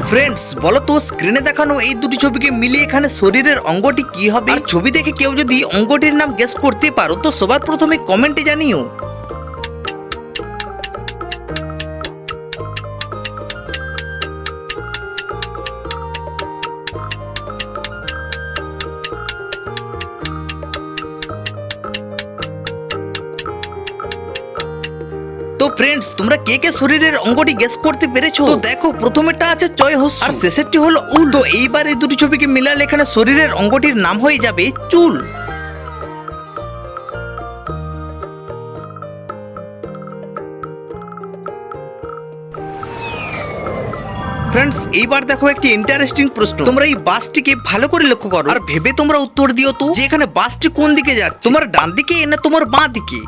Friends বলো তো স্ক্রিনে দেখানো এই দুটি ছবিকে মিলিয়ে এখানে শরীরের অঙ্গটি কি হবে? ছবি দেখে কেউ যদি অঙ্গটির নাম গেস করতে পারো, তো সবার প্রথমে কমেন্টে জানিও। ফ্রেন্ডস তোমরা কে কে শরীরের অঙ্গটি গেস করতে পেরেছ? তো দেখো, প্রথমেরটা আছে চয় হস আর শেষেরটি হলো উল। তো এইবার এই দুটি ছবিকে মিলালে এখানে শরীরের অঙ্গটির নাম হয়ে যাবে চুল। ফ্রেন্ডস এইবার দেখো একটি ইন্টারেস্টিং প্রশ্ন। তোমরা এই বাসটিকে ভালো করে লক্ষ্য করো। আর ভেবে তোমরা উত্তর দিও তো যে এখানে বাসটি কোন দিকে যাচ্ছে। তোমার ডান দিকে না তোমার বাঁ দিকে।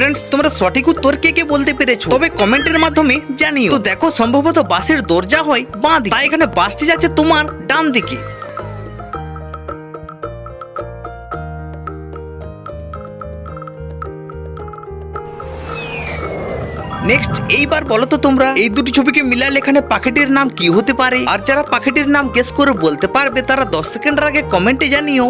ফ্রেন্ডস তোমরা সঠিক উত্তর কে কে বলতে পেরেছ? তবে কমেন্টের মাধ্যমে জানিও। তো দেখো, সম্ভবত বাসের দরজা হয় বাঁ দিকে তাই এখানে বাসটি যাচ্ছে তোমার ডান দিকে নেক্সট এইবার বলো তো তোমরা, এই দুটি ছবিকে মিলালে এখানে পাখিটির নাম কি হতে পারে? আর যারা পাখিটির নাম গেস করে বলতে পারবে, তারা দশ সেকেন্ডের আগে কমেন্টে জানিও।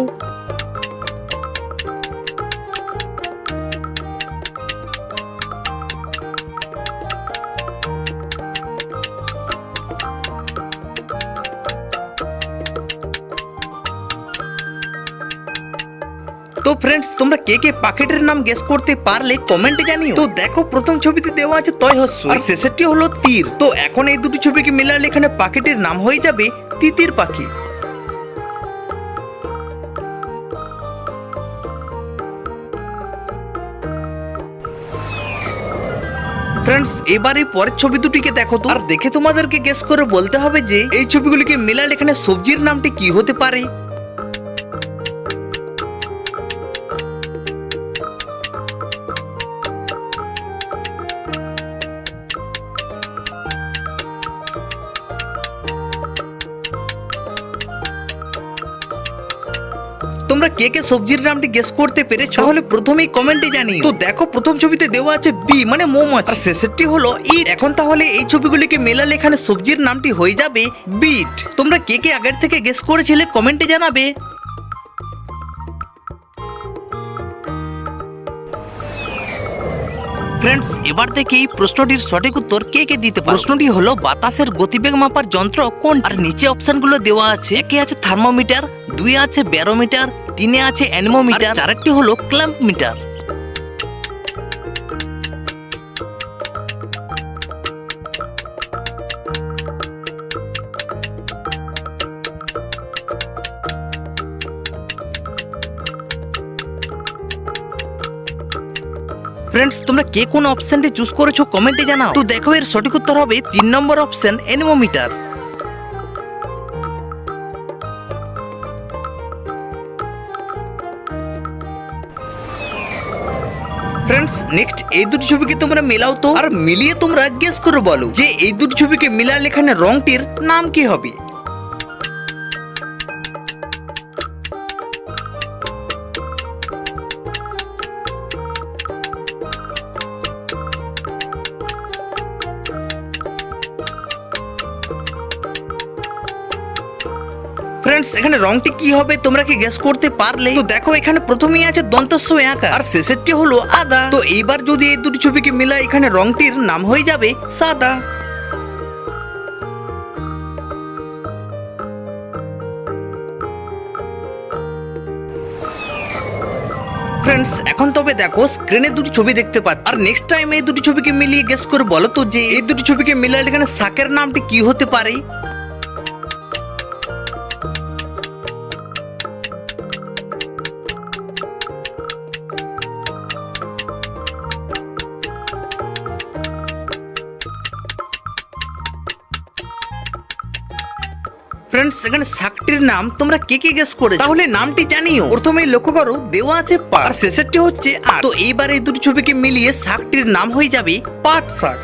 তো ফ্রেন্ডস তোমরা কে কে পাকেটের নাম গেস করতে পারলে কমেন্টে জানিও। তো দেখো, প্রথম ছবিতে দেওয়া আছে তয় হস্য আর শেষেরটি হলো তীর। তো এখন এই দুটি ছবিকে মিলালে এখানে পাখিটির নাম হয়ে যাবে তিতির পাখি। ফ্রেন্ডস এবার পরের ছবি দুটিকে দেখো তো। আর দেখে তোমাদেরকে গেস করে বলতে হবে যে, এই ছবিগুলিকে মিলালে এখানে সবজির নামটি কি হতে পারে? তোমরা কে কে সবজির নামটি গেস করতে পেরেছ? তাহলে প্রথমেই কমেন্টে জানি তো দেখো, প্রথম ছবিতে দেওয়া আছে বি মানে মৌমাছি। আর শেষেরটি হলো ইট এখন তাহলে এই ছবিগুলিকে মেলালে এখানে সবজির নামটি হয়ে যাবে বিট তোমরা কে কে আগের থেকে গেস করেছিলে কমেন্টে জানাবে। ফ্রেন্ডস এবার থেকে এই প্রশ্নটির সঠিক উত্তর কে কে দিতে পারে প্রশ্নটি হলো, বাতাসের গতিবেগ মাপার যন্ত্র কোন আর নিচে অপশনগুলো দেওয়া আছে। একে আছে থার্মোমিটার দুই আছে ব্যারোমিটার তিনে আছে অ্যানিমোমিটার। চারটি হলো ক্ল্যাম্প মিটার ফ্রেন্ডস তোমরা কে কোন অপশনটি চুজ করেছ কমেন্টে জানাও। তো দেখো এর সঠিক উত্তর হবে তিন নম্বর অপশন অ্যানিমোমিটার। ফ্রেন্ডস নেক্সট এই দুটি ছবিকে তোমরা মেলাও তো। আর মিলিয়ে তোমরা গেস করে বলো যে এই দুটি ছবিকে মিলালে এখানে রংটির নাম কি হবে? ফ্রেন্ডস এখানে রংটি কি হবে? তোমরা কি গেস করতে পারলে তো দেখো, এখানে প্রথমেই আছে দন্তস্ব আঁকা আর শেষেরটি হলো আদা। তো এইবার যদি এই দুটি ছবিকে মিলাই, এখানে রংটির নাম হয়ে যাবে সাদা। ফ্রেন্ডস এখন তবে দেখো স্ক্রিনে দুটি ছবি দেখতে পাচ্ছ। আর নেক্সট টাইম এই দুটি ছবিকে মিলিয়ে গেস করে বলো তো যে এই দুটি ছবিকে মিলালে এখানে শাকের নামটি কি হতে পারে? ফ্রেন্ডস এখানে শাকটির নাম তোমরা কে কে গেস করে তাহলে নামটি জানিও। প্রথমে লক্ষ্য করো দেওয়া আছে পাট আর শেষেরটি হচ্ছে আর তো এইবার এই দুটি ছবিকে মিলিয়ে শাকটির নাম হয়ে যাবে পাট শাক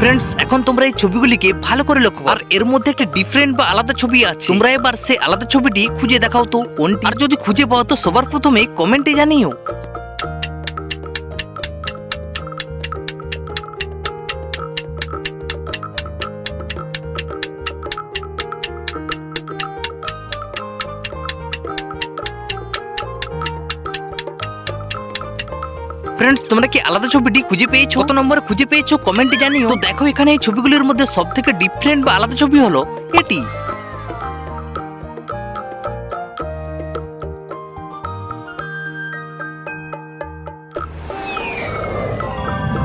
ফ্রেন্ডস এখন তোমরা এই ছবিগুলিকে ভালো করে লক্ষ্য আর এর মধ্যে একটা ডিফারেন্ট বা আলাদা ছবি আছে। তোমরা এবার সে আলাদা ছবিটি খুঁজে দেখাও তো কোনটি। আর যদি খুঁজে পাও তো সবার প্রথমে কমেন্টে জানিও। ফ্রেন্ডস তোমরা কি আলাদা ছবিটি খুঁজে পেয়েছ? কত নম্বরে খুঁজে পেয়েছ? কমেন্টে জানিও। দেখো, এখানে এই ছবিগুলির মধ্যে সব থেকে ডিফারেন্ট বা আলাদা ছবি হলো এটি।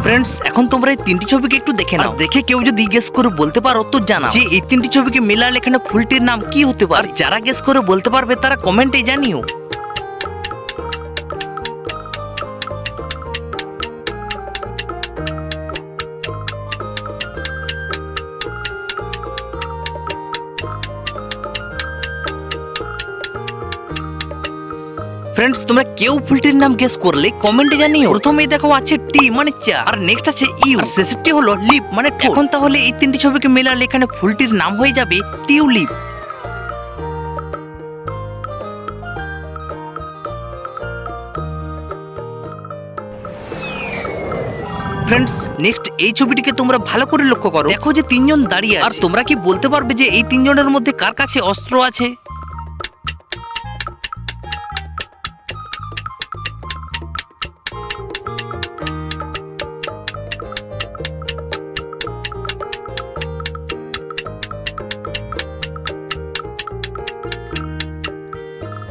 ফ্রেন্ডস এখন তোমরা এই তিনটি ছবিকে একটু দেখে নাও। দেখে কেউ যদি গেস করে বলতে পারো, তো জানা যে এই তিনটি ছবিকে মেলালে এখানে ফুলটির নাম কি হতে পারে? যারা গেস করে বলতে পারবে, তারা কমেন্টে জানিও। ফ্রেন্ডস তোমরা কেউ ফুলটির নাম গেস করলে কমেন্টে জানিও। প্রথমেই দেখো আছে টি মানে চা আর নেক্সট আছে ইউ আর শেষেরটি হলো লিপ মানে। এখন তাহলে এই তিনটি ছবিকে মেলালে এখানে ফুলটির নাম হয়ে যাবে টিউলিপ। ফ্রেন্ডস নেক্সট এই ছবিটিকে তোমরা ভালো করে লক্ষ্য করো। দেখো যে তিনজন দাঁড়িয়ে আর তোমরা কি বলতে পারবে যে এই তিনজনের মধ্যে কার কাছে অস্ত্র আছে?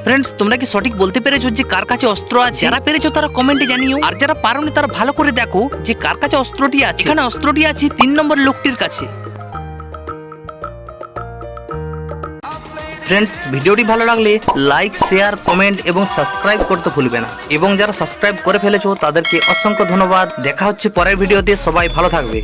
ফ্রেন্ডস তোমরা কি সঠিক বলতে পেরেছ যে কার কাছে অস্ত্র আছে? যারা পেরেছ তারা কমেন্টে জানিও। আর যারা পারোনি তারা ভালো করে দেখো যে কার কাছে অস্ত্রটি আছে। এখানে অস্ত্রটি আছে তিন নম্বর লোকটির কাছে। ফ্রেন্ডস ভিডিওটি ভালো লাগলে লাইক শেয়ার কমেন্ট এবং সাবস্ক্রাইব করতে ভুলবে না। এবং যারা সাবস্ক্রাইব করে ফেলেছো তাদেরকে অসংখ্য ধন্যবাদ। দেখা হচ্ছে পরের ভিডিওতে। সবাই ভালো থাকবে।